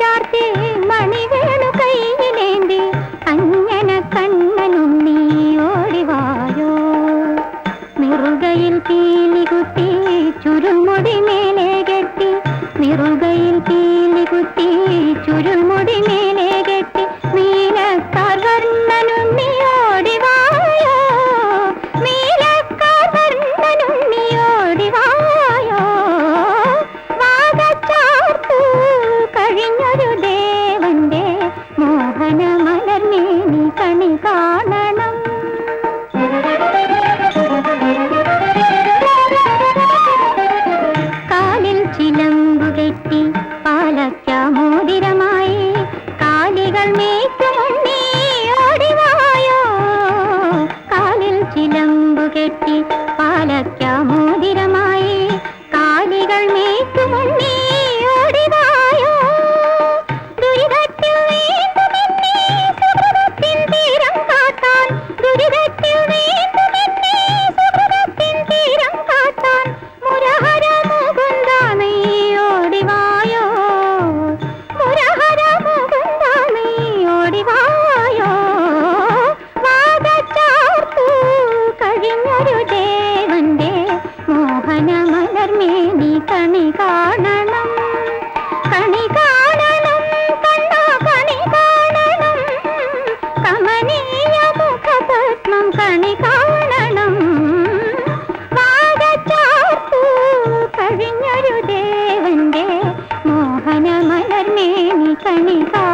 ചാർത്തി മണിവേണു കയ്യിലേന്തി. അഞ്ഞന കണ്ണനും നീ ഓടിവായോ നിറുകയിൽ പീലികുത്തി ചുരുമുടി മേലെ കെട്ടി. നിറുകയിൽ പീലികുത്തി ചുരുമുടി കെട്ടി പാലക്കാ മോതിരമായി കാലികൾ മേക്കുമണ്ണി കണി കാണണം. കണി കാണണം. കണ്ണാ കണി കാണണം. കമനീയ മുഖപത്മം കണി കാണണം. വാഗച്ചാർത്തു കഴിഞ്ഞൊരു ദേവന്റെ മോഹന മലർമേനി കണി കാണണം.